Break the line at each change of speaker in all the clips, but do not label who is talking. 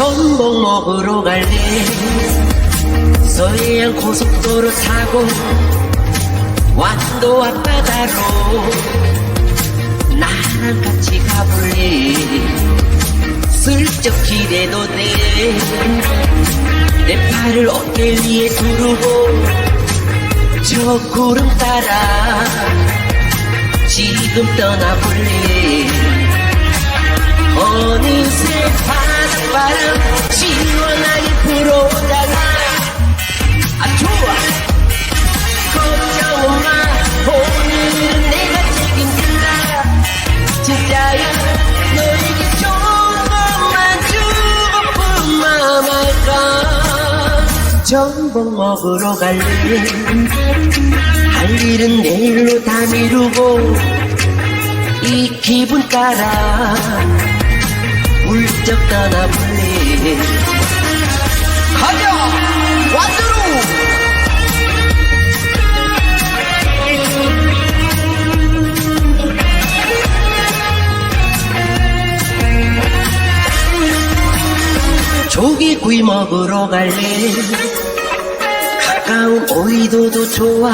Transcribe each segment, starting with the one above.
전복 먹으러 갈래 서해안 고속도로 타고 완도 앞바다로 나랑 같이 가볼래. 슬쩍 기대도 돼. 내 팔을 어깨 위에 두르고 저 구름 따라 지금 떠나볼래 바닷바람 시원하게 불어오잖아 아 좋아. 걱정은 마. 오늘은 내가 책임질라. 진짜야. 너에게 조금만 주고뿐만 말까? 전복 먹으러 갈래? 할 일은 내일로 다 미루고 이 기분 따라 물쩍 떠나볼래 가자! 완도로! 조개구이 먹으러 갈래? 가까운 오이도도 좋아.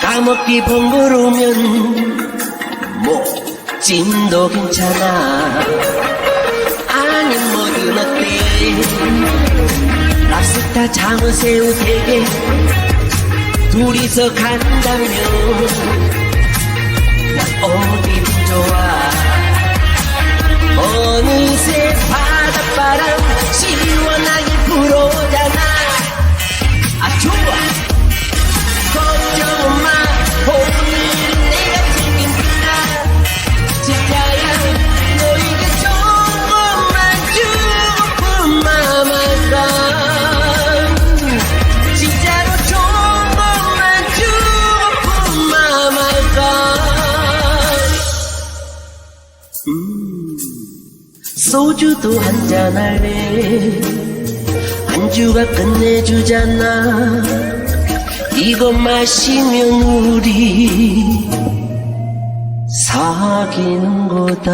까먹기 번거로우면 뭐 찜도 괜찮아 장어새우 대게 둘이서 간다면 소주도 한잔 할래. 안주가 끝내주잖아. 이거 마시면 우리 사귀는 거다